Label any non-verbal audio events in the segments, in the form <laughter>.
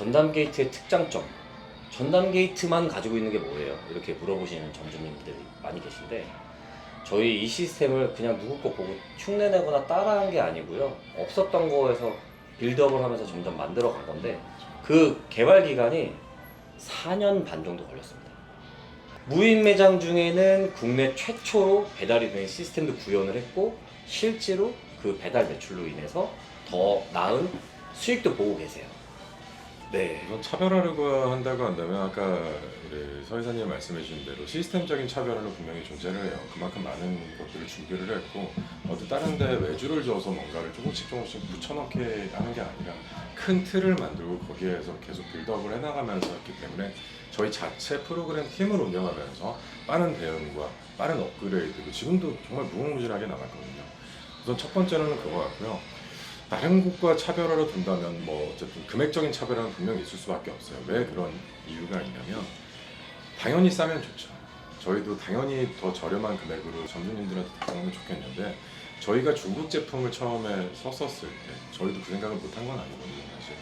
전담 게이트의 특장점. 전담 게이트만 가지고 있는 게 뭐예요? 이렇게 물어보시는 점주님들이 많이 계신데 저희 이 시스템을 그냥 누구 거 보고 흉내내거나 따라한 게 아니고요. 없었던 거에서 빌드업을 하면서 점점 만들어 간 건데 그 개발 기간이 4년 반 정도 걸렸습니다. 무인 매장 중에는 국내 최초로 배달이 되는 시스템도 구현을 했고 실제로 그 배달 매출로 인해서 더 나은 수익도 보고 계세요. 네. 우선 차별화라고 한다고 한다면 아까 우리 서 이사님 말씀해 주신 대로 시스템적인 차별화는 분명히 존재를 해요. 그만큼 많은 것들을 준비를 했고 어디 다른 데 외주를 줘서 뭔가를 조금씩 조금씩 붙여넣게 하는 게 아니라 큰 틀을 만들고 거기에서 계속 빌드업을 해나가면서 했기 때문에 저희 자체 프로그램 팀을 운영하면서 빠른 대응과 빠른 업그레이드도 지금도 정말 무궁무진하게 나갔거든요. 우선 첫 번째로는 그거 같고요. 다른 곳과 차별화로 둔다면 뭐 어쨌든 금액적인 차별화는 분명히 있을 수밖에 없어요. 왜 그런 이유가 있냐면 당연히 싸면 좋죠. 저희도 당연히 더 저렴한 금액으로 점주님들한테 다가오면 좋겠는데 저희가 중국 제품을 처음에 썼었을 때 저희도 그 생각을 못한 건 아니거든요 사실.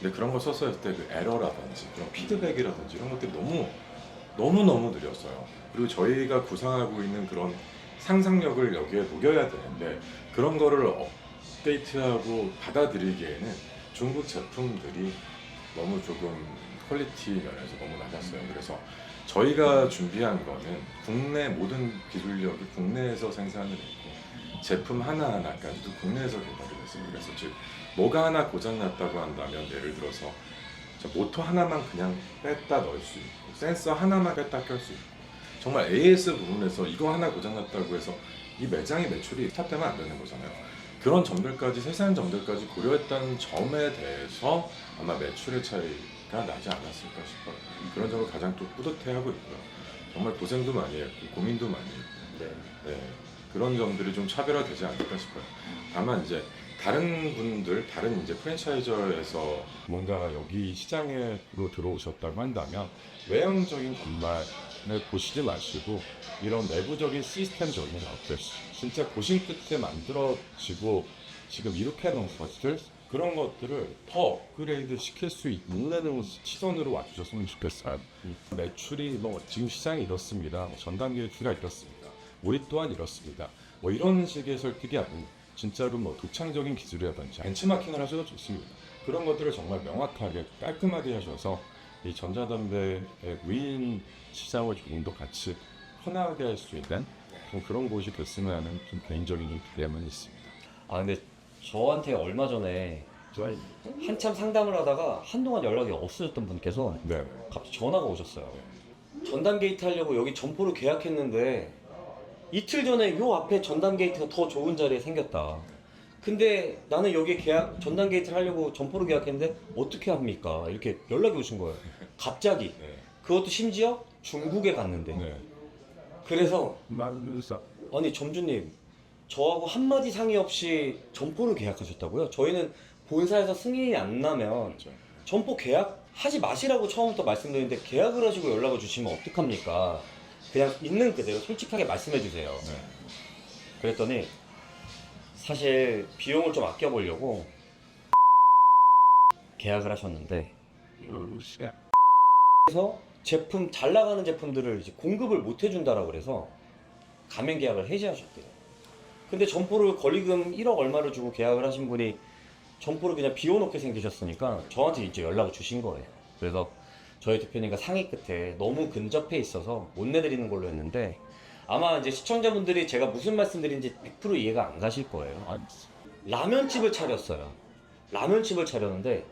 근데 그런 걸 썼을 때 그 에러라든지 그런 피드백이라든지 이런 것들이 너무 너무 너무 느렸어요. 그리고 저희가 구상하고 있는 그런 상상력을 여기에 녹여야 되는데 그런 거를 업데이트하고 받아들이기에는 중국 제품들이 너무 조금 퀄리티 면에서 너무 낮았어요. 그래서 저희가 준비한 거는 국내 모든 기술력이 국내에서 생산을 했고 제품 하나하나까지도 국내에서 개발을 했어요. 그래서 즉 뭐가 하나 고장 났다고 한다면 예를 들어서 저 모터 하나만 그냥 뺐다 넣을 수 있고 센서 하나만 뺐다 켤 수 있고 정말 AS 부분에서 이거 하나 고장 났다고 해서 이 매장의 매출이 스탑되면 안 되는 거잖아요. 그런 점들까지 세세한 점들까지 고려했다는 점에 대해서 아마 매출의 차이가 나지 않았을까 싶어요. 그런 점을 가장 또 뿌듯해하고 있고요. 정말 고생도 많이 했고 고민도 많이 했고 네. 네, 그런 점들이 좀 차별화되지 않을까 싶어요. 다만 이제 다른 분들, 다른 이제 프랜차이저에서 뭔가 여기 시장으로 들어오셨다고 한다면 외형적인 것만을 보시지 마시고 이런 내부적인 시스템적인 것들, 진짜 고심 끝에 만들어지고 지금 이렇게 놓은 것들 그런 것들을 더 업그레이드 시킬 수 있는 시선으로 와주셨으면 좋겠어요. 매출이 뭐 지금 시장이 이렇습니다. 뭐 전담 기술가 이렇습니다. 우리 또한 이렇습니다. 뭐 이런 식의 설득이 아닌 진짜로 뭐 독창적인 기술이라든지 벤치마킹을 하셔도 좋습니다. 그런 것들을 정말 명확하게 깔끔하게 하셔서 이 전자담배의 무인 시장을 조금 더 같이 편하게 할 수 있는 좀 그런 곳이 됐으면 하는 좀 개인적인 좀 기대만 있습니다. 아 근데 저한테 얼마 전에 한참 상담을 하다가 한동안 연락이 없어졌던 분께서 네. 갑자기 전화가 오셨어요. 전담 게이트 하려고 여기 점포를 계약했는데 이틀 전에 요 앞에 전담 게이트가 더 좋은 자리에 생겼다. 근데 나는 여기 계약 전담 게이트를 하려고 점포를 계약했는데 어떻게 합니까? 이렇게 연락이 오신 거예요. 갑자기. 네. 그것도 심지어 중국에 갔는데. 네. 그래서 말면서 아니 점주님 저하고 한마디 상의 없이 점포를 계약하셨다고요? 저희는 본사에서 승인이 안 나면 그렇죠. 점포 계약 하지 마시라고 처음부터 말씀드렸는데 계약을 하시고 연락을 주시면 어떡합니까? 그냥 있는 그대로 솔직하게 말씀해 주세요. 네. 그랬더니 사실 비용을 좀 아껴보려고 계약을 하셨는데 그래서 제품 잘 나가는 제품들을 이제 공급을 못 해준다라고 그래서 가맹 계약을 해지하셨대요. 근데 점포를 권리금 1억 얼마를 주고 계약을 하신 분이 점포를 그냥 비워놓게 생기셨으니까 저한테 이제 연락을 주신 거예요. 그래서 저희 대표님과 상의 끝에 너무 근접해 있어서 못 내드리는 걸로 했는데 아마 이제 시청자분들이 제가 무슨 말씀드린지 100% 이해가 안 가실 거예요. 라면집을 차렸어요. 라면집을 차렸는데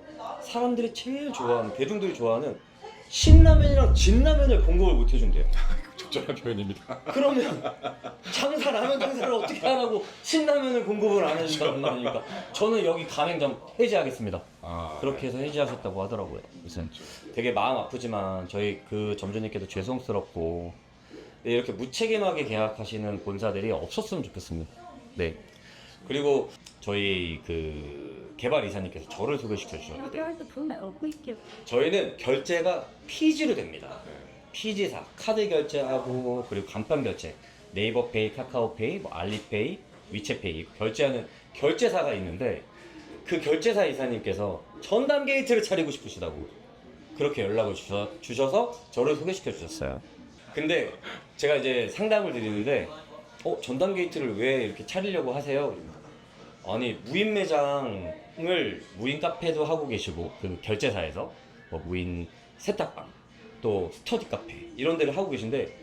사람들이 제일 좋아하는 대중들이 좋아하는 신라면이랑 진라면을 공급을 못 해준대요. <laughs> 적절한 표현입니다. 그러면 장사 라면 장사를 어떻게 하라고 신라면을 공급을 안 해준다는 말이니까 저는 여기 가맹점 해지하겠습니다. 아, 그렇게 해서 해지하셨다고 하더라고요. 무슨 되게 마음 아프지만 저희 그 점주님께도 죄송스럽고 네, 이렇게 무책임하게 계약하시는 본사들이 없었으면 좋겠습니다. 네. 그리고 저희 그 개발 이사님께서 저를 소개시켜 주셨는데 저희는 결제가 피지로 됩니다. 네. 피지사 카드 결제하고 그리고 간판 결제 네이버페이, 카카오페이, 뭐 알리페이, 위챗페이 결제하는 결제사가 있는데 그 결제사 이사님께서 전담 게이트를 차리고 싶으시다고 그렇게 연락을 주셔, 주셔서 저를 소개시켜 주셨어요. 근데 제가 이제 상담을 드리는데 어 전담 게이트를 왜 이렇게 차리려고 하세요? 아니 무인 매장을 무인 카페도 하고 계시고 그 결제사에서 뭐 무인 세탁방 또 스터디 카페 이런 데를 하고 계신데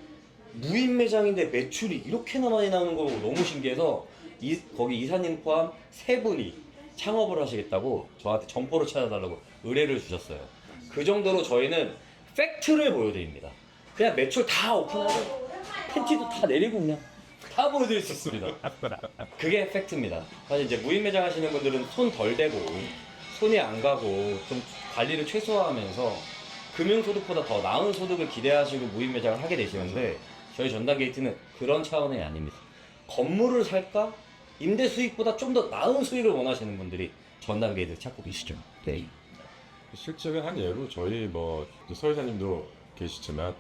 무인 매장인데 매출이 이렇게나 많이 나오는 거 너무 신기해서 이, 거기 이사님 포함 세 분이 창업을 하시겠다고 저한테 점포를 찾아달라고 의뢰를 주셨어요. 그 정도로 저희는 팩트를 보여드립니다. 그냥 매출 다 오픈하고 팬티도 다 내리고 그냥 다 보여드릴 수 있습니다. 그게 팩트입니다. 사실 이제 무인 매장 하시는 분들은 손 덜 대고 손이 안 가고 좀 관리를 최소화하면서 금융 소득보다 더 나은 소득을 기대하시고 무인 매장을 하게 되시는데 저희 전담 게이트는 그런 차원이 아닙니다. 건물을 살까? 임대 수익보다 좀 더 나은 수익을 원하시는 분들이 전담 게이트를 찾고 계시죠. 네. 실적의 한 예로 저희 뭐 서회사님도 계시지만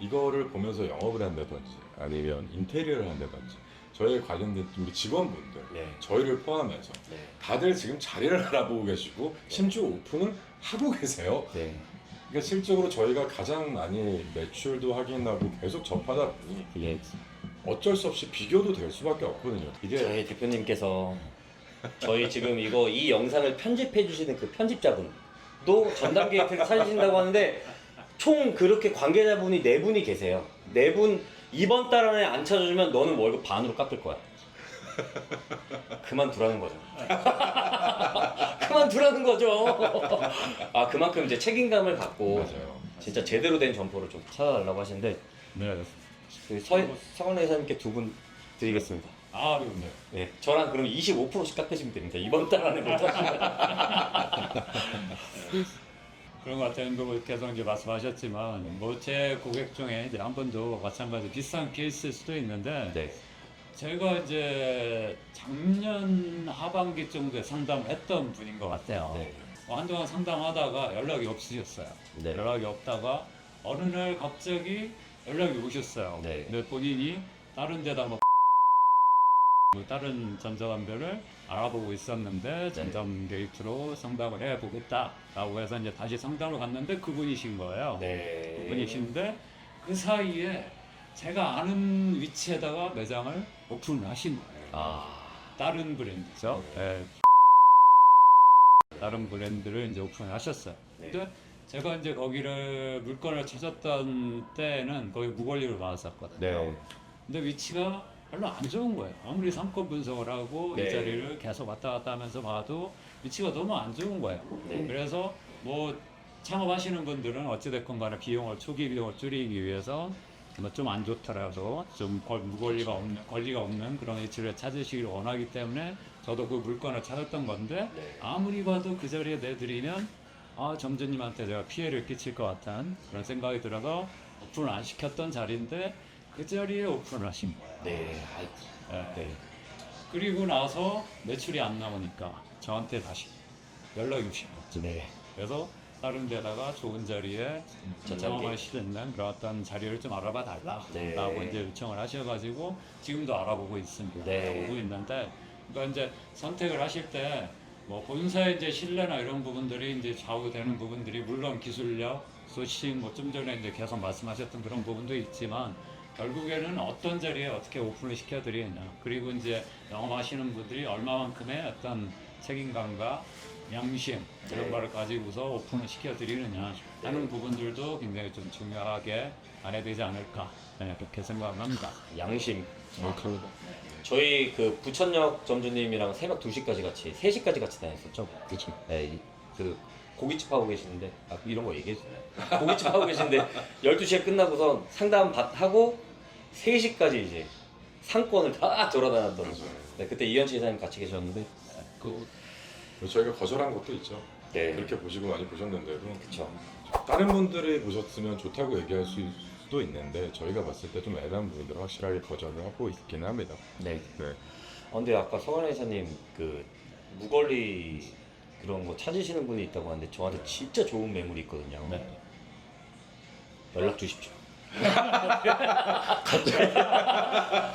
이거를 보면서 영업을 한다든지 아니면 인테리어를 한다든지 저희 관련된 우리 직원분들 네. 저희를 포함해서 네. 다들 지금 자리를 <laughs> 알아보고 계시고 심지어 오픈은 하고 계세요. 네. 그러니까 실적으로 저희가 가장 많이 매출도 확인하고 계속 접하다 보니 이게 어쩔 수 없이 비교도 될 수밖에 없거든요. 이게 저희 대표님께서 저희 지금 이거 이 영상을 편집해 주시는 그 편집자분도 전담 게이트를 찾으신다고 하는데 총 그렇게 관계자분이 네 분이 계세요. 네 분 이번 달 안에 안 찾아주면 너는 월급 반으로 깎을 거야. <laughs> 그만두라는 거죠. <laughs> 그만두라는 거죠. 아 그만큼 이제 책임감을 갖고 맞아요. 진짜 제대로 된 점포를 좀 찾아달라고 하시는데 네. 그 서, 서강 회사님께 두 분 드리겠습니다. 아, 네. 네, 저랑 그럼 25%씩 깎으시면 됩니다. 이번 달 안에 못 하시면. <laughs> 그런 것 같아요. 뭐 계속 이제 말씀하셨지만 뭐제 고객 중에 이제 한 번도 마찬가지 비슷한 케이스일 수도 있는데 네. 제가 이제 작년 하반기 정도에 상담을 했던 분인 것 같아요. 네. 어, 한동안 상담하다가 연락이 없으셨어요. 네. 연락이 없다가 어느 날 갑자기 연락이 오셨어요. 네. 근데 본인이 다른 데다 뭐 다른 전자담배를 알아보고 있었는데 전담 게이트로 상담을 해보겠다라고 해서 이제 다시 상담을 갔는데 그분이신 거예요. 네. 그분이신데 그 사이에 제가 아는 위치에다가 매장을 오픈을 하신 거예요. 아, 다른 브랜드죠. 예. 다른 브랜드를 이제 오픈을 하셨어요. 네. 근데 제가 이제 거기를 물건을 찾았던 때는 거기 무권리로 나왔었거든요. 네. 근데 위치가 별로 안 좋은 거예요. 아무리 상권 분석을 하고 네. 이 자리를 계속 왔다 갔다 하면서 봐도 위치가 너무 안 좋은 거예요. 네. 그래서 뭐 창업하시는 분들은 어찌됐건 간에 비용을 초기 비용을 줄이기 위해서 뭐 좀 안 좋더라도 좀 걸- 무권리가 없는 권리가 없는 그런 위치를 찾으시길 원하기 때문에 저도 그 물건을 찾았던 건데 네. 아무리 봐도 그 자리에 내드리면 아 점주님한테 제가 피해를 끼칠 것 같은 그런 생각이 들어서 오픈을 안 시켰던 자리인데 그 자리에 오픈을 하신 거예요. 네. 아이고. 예. 네. 그리고 나서 매출이 안 나오니까 저한테 다시 연락이 오신 거죠. 네. 그래서 다른 데다가 좋은 자리에 경험할 수 있는 그런 어떤 자리를 좀 알아봐 달라라고 네. 이제 요청을 하셔가지고 지금도 알아보고 있습니다. 네. 알아보고 있는데 그러니까 이제 선택을 하실 때 뭐 본사의 이제 신뢰나 이런 부분들이 이제 좌우되는 부분들이 물론 기술력, 소싱 뭐 좀 전에 이제 계속 말씀하셨던 그런 부분도 있지만 결국에는 어떤 자리에 어떻게 오픈을 시켜드리느냐 그리고 이제 영업하시는 분들이 얼마만큼의 어떤 책임감과 양심 이런 네. 거를 가지고서 오픈을 시켜드리느냐 하는 부분들도 굉장히 좀 중요하게 안 해야 되지 않을까 네, 그렇게 생각을 합니다. 양심. 정확합니다. 저희 그 부천역 점주님이랑 새벽 2시까지 같이, 3시까지 같이 다녔었죠. 그렇죠. 네. 이- 그 고깃집 하고 계시는데, 아, 이런 거 얘기해 주세요. 고깃집 하고 계시는데, <laughs> 12시에 끝나고선 상담 받, 하고 3시까지 이제 상권을 다 돌아다녔던. 네, 그때 이현치 이사님 같이 계셨는데, 그 저희가 거절한 것도 있죠. 네. 그렇게 보시고 많이 보셨는데도 그쵸. 다른 분들이 보셨으면 좋다고 얘기할 수도 있는데 저희가 봤을 때 좀 애매한 부분들을 확실하게 거절을 하고 있긴 합니다. 네. 네. 어, 근데 아까 서관 회사님 그 무걸리 그런 거 찾으시는 분이 있다고 하는데 저한테 진짜 좋은 매물이 있거든요. 네. 연락 주십시오.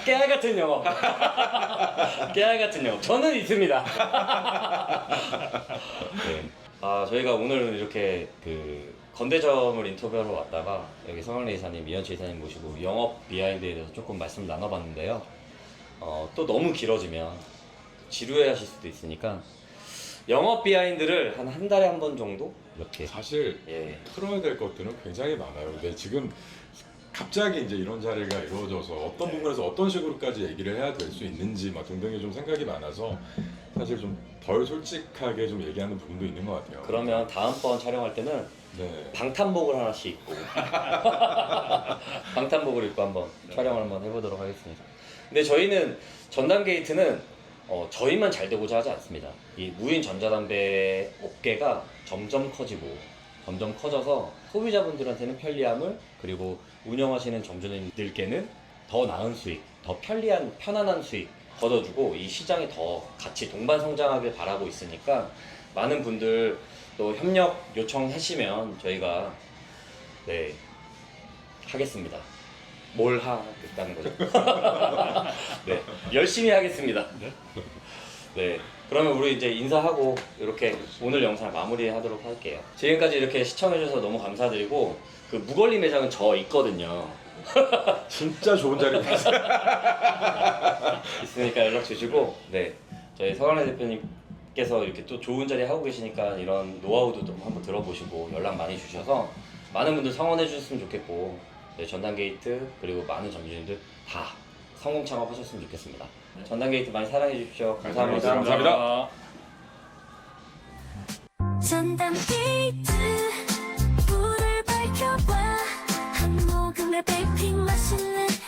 깨알 같은 영업. 깨알 같은 영업. 저는 있습니다. 네. 아 저희가 오늘 이렇게 그 건대점을 인터뷰하러 왔다가 여기 성황래 이사님, 이현철 이사님 모시고 영업 비하인드에 대해서 조금 말씀 나눠봤는데요. 어, 또 너무 길어지면 지루해 하실 수도 있으니까 영업 비하인드를 한 한 달에 한 번 정도 이렇게 사실 예. 풀어야 될 것들은 굉장히 많아요. 근데 지금 갑자기 이제 이런 자리가 이루어져서 어떤 네. 부분에서 어떤 식으로까지 얘기를 해야 될 수 있는지 막 등등의 좀 생각이 많아서 사실 좀 덜 솔직하게 좀 얘기하는 부분도 있는 것 같아요. 그러면 다음번 촬영할 때는 네. 방탄복을 하나씩 입고 <laughs> 방탄복을 입고 한번 촬영을 한번 해보도록 하겠습니다. 근데 저희는 전담 게이트는 어, 저희만 잘 되고자 하지 않습니다. 이 무인 전자담배 업계가 점점 커지고 점점 커져서 소비자분들한테는 편리함을 그리고 운영하시는 점주님들께는 더 나은 수익, 더 편리한 편안한 수익 걷어주고 이 시장이 더 같이 동반 성장하길 바라고 있으니까 많은 분들 또 협력 요청하시면 저희가 네 하겠습니다. 뭘 하겠다는 거죠? <laughs> 네 열심히 하겠습니다. <laughs> 네 그러면 우리 이제 인사하고 이렇게 오늘 영상 마무리하도록 할게요. 지금까지 이렇게 시청해주셔서 너무 감사드리고 그 무걸리 매장은 저 있거든요. <laughs> 진짜 좋은 자리입니다. <laughs> 있으니까 연락 주시고 네 저희 서강래 대표님께서 이렇게 또 좋은 자리 하고 계시니까 이런 노하우도 좀 한번 들어보시고 연락 많이 주셔서 많은 분들 성원해 주셨으면 좋겠고 네, 전담 게이트 그리고 많은 점주님들 다 성공 창업하셨으면 좋겠습니다. 전당 게이트 많이 사랑해 주십시오. 감사합니다. 감사합니다. 전담 데이트 불을 밝혀봐 한모금의 백